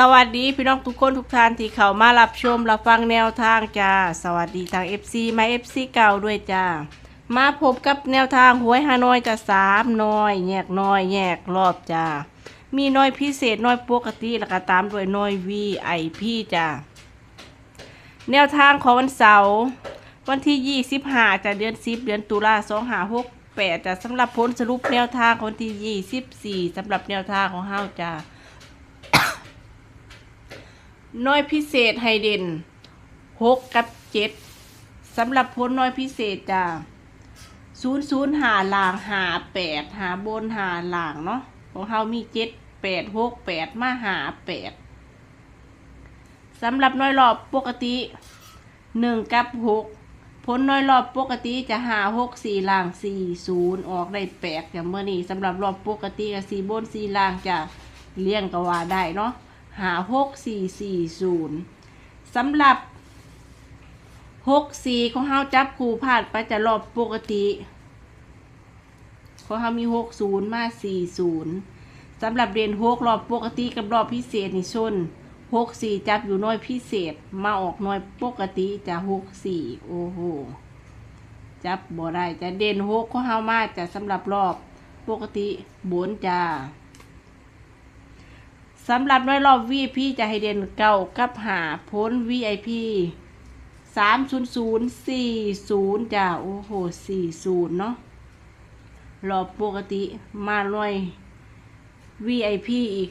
สวัสดีพี่น้องทุกคนทุกท่านที่เข้ามารับชมรับฟังแนวทางจ้า สวัสดีทาง FC มา FC เก่าด้วยจ้า มาพบกับแนวทางหวยฮานอยจะสามน้อย แยกน้อย แยกรอบจ้า มีน้อยพิเศษน้อยปกติแล้วก็ตามด้วยน้อย VIP จ้า แนวทางของวันเสาร์วันที่ 25จากเดือน 10 เดือนตุลา2568จะสำหรับผลสรุปแนวทางของวันที่ 24สำหรับแนวทางของเฮาจ้า น้อยพิเศษไฮเดนหกกับเจ็ดสำหรับผลน้อยพิเศษจ้าศูนย์ศูนย์หาหลางหาแปดหาบนหาหลางเนาะของเฮามีเจ็ดแปดหกแปดมาหาแปดสำหรับน้อยรอบปกติหนึ่งกับหกผลน้อยรอบปกติจะหาหกสี่ลางสี่ศูนย์ออกได้แปดอย่างเมื่อนี้สำหรับรอบปกติกับสี่บนสี่ลางจะเลี่ยงกว่าได้เนาะ หาหกสี่สี่ศูนย์สำหรับหกสี่ของเฮาจับคู่พลาดไปจะรอบปกติของเฮามีหกศูนย์มาสี่ศูนย์สำหรับเรียนหกรอบปกติกับรอบพิเศษนี่ชนหกสี่จับอยู่น้อยพิเศษมาออกน้อยปกติจะหกสี่โอ้โหจับบ่ได้จะเด่นหกของเฮามาจะสำหรับรอบปกติบนจ้า สำหรับน้อยรอบ VIP จะให้เด่นเก้ากับหาพ้น VIP สามศูนย์ศูนย์สี่ศูนย์จ้า โอ้โหสี่ศูนย์เนาะรอบปกติมาหน่อย VIP อีก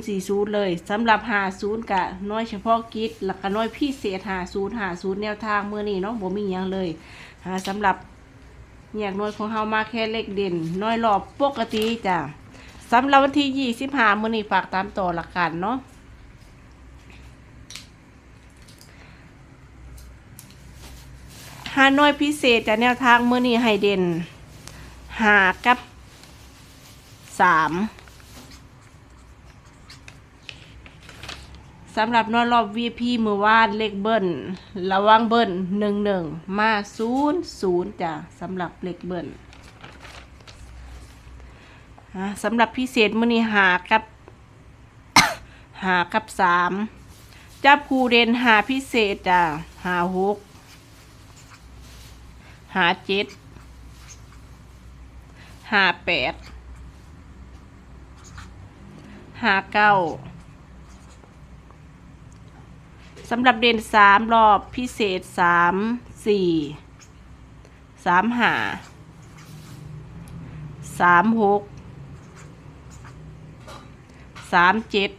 4040 เลยสำหรับ 50 กะน้อยเฉพาะกิจแล้วก็น้อยพิเศษ 50 50 แนวทางเมื่อนี้เนาะบ่มีหยังเลยหาสำหรับแยกน้อยของเฮามาแค่เลขเด่น น้อยรอบปกติจ้ะ สำหรับวันที่ยี่สิบห้ามื้อนี้ฝากตามต่อละกันเนาะฮานอยพิเศษจากแนวทางมื้อนี้ให้เด่นหากับสามสำหรับนอยรอบ VP มือวานเลขเบิ้ลระวังเบิ้ลหนึ่งหนึ่งมาศูนย์ศูนย์จ้ะสำหรับเลขเบิ้ล สำหรับพิเศษมื้อนี้หากับ หากับสามจับคูเดนหาพิเศษจ้ะหาหกหาเจ็ดหาแปดหาเก้าสำหรับเด่นสามรอบพิเศษสามสี่สามหาสามหก สามเจ็ด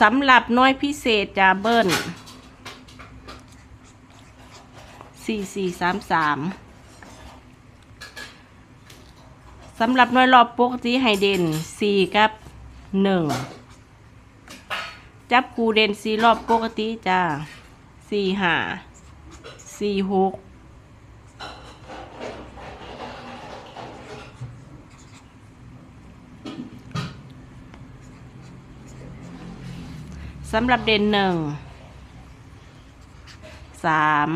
สำหรับน้อยพิเศษจาเบิ้ลสี่สี่สามสามสำหรับน้อยรอบปกติให้เดนสี่กับหนึ่งจับคูเดนสี่รอบปกติจ้าสี่ห้าสี่หก สำหรับเด่นหนึ่งสาม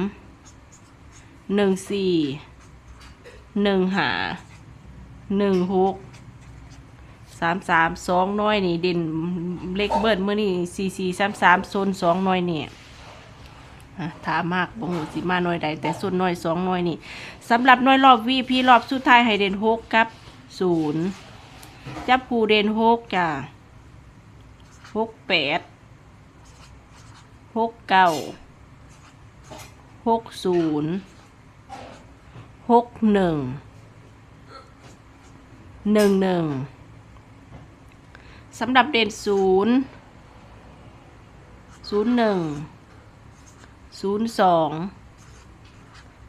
หนึ่งสี่หนึ่งหาหนึ่งหกสามสามสองน้อยนี่เด่นเล็กเบิร์ดเมื่อนี่สี่สี่สามสามโซนสองน้อยเนี่ยอะถามากบ่หูสิมาน้อยใดแต่ส่วนน้อยสองน้อยนี่สำหรับน้อยรอบวีพีรอบสุดท้ายให้เด่นหกกับศูนย์จับผูเด่นหกจ้ะหกแปด หกเก้าหกศูนย์หกหนึ่งหนึ่งหนึ่งสำหรับเด่นศูนย์ศูนย์หนึ่งศูนย์สอง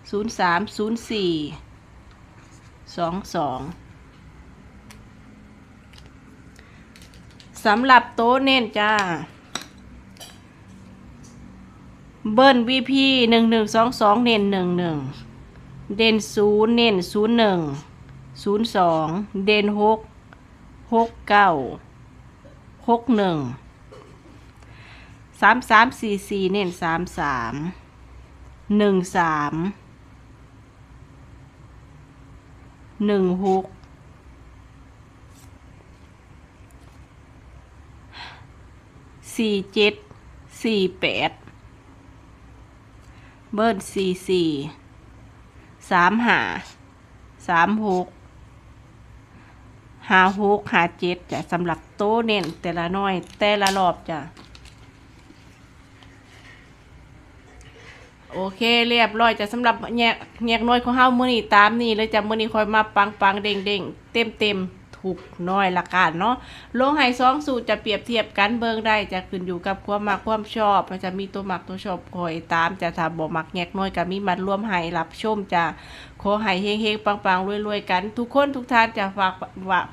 ศูนย์สามศูนย์สี่สองสองสำหรับโต๊ะเน้นจ้า เบิ้ลวีพีหนึ่งหนึ่งสองสองเน้นหนึ่งหนึ่งเด่นศูนย์เน้นศูนย์หนึ่งศูนย์สองเด่นหกหกเก้าหกหนึ่งสามสามสี่สี่เน้นสามสามหนึ่งสามหนึ่งหกสี่เจ็ดสี่แปด เบิ้ลสี่สี่สามหาสามหกหาหกหาเจ็ดจ้ะสำหรับโต๊เน้นแต่ละหน้อย แต่ละรอบจ้ะโอเคเรียบร้อยจะสำหรับแยกแยกน้อยของเฮามื้อนี้ตามนี้เลยจะมื้อนี้คอยมาปังปังเด้งเด้งเต็มเต็ม ๆถูกน้อยละกันเนาะลงให้สองสูตรจะเปรียบเทียบกันเบิ่งได้จะขึ้นอยู่กับความมักความชอบมันจะมีตัวมักตัวชอบคอยตามจะถ้าบ่มักแยกน้อยก็มีมัดรวมให้รับชมจะขอให้เฮงๆปังๆรวยๆกัน ทุกคนทุกท่านจะฝาก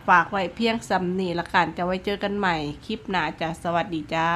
ฝากไว้เพียงสำนีละกันจะไว้เจอกันใหม่คลิปหน้าจะสวัสดีจ้า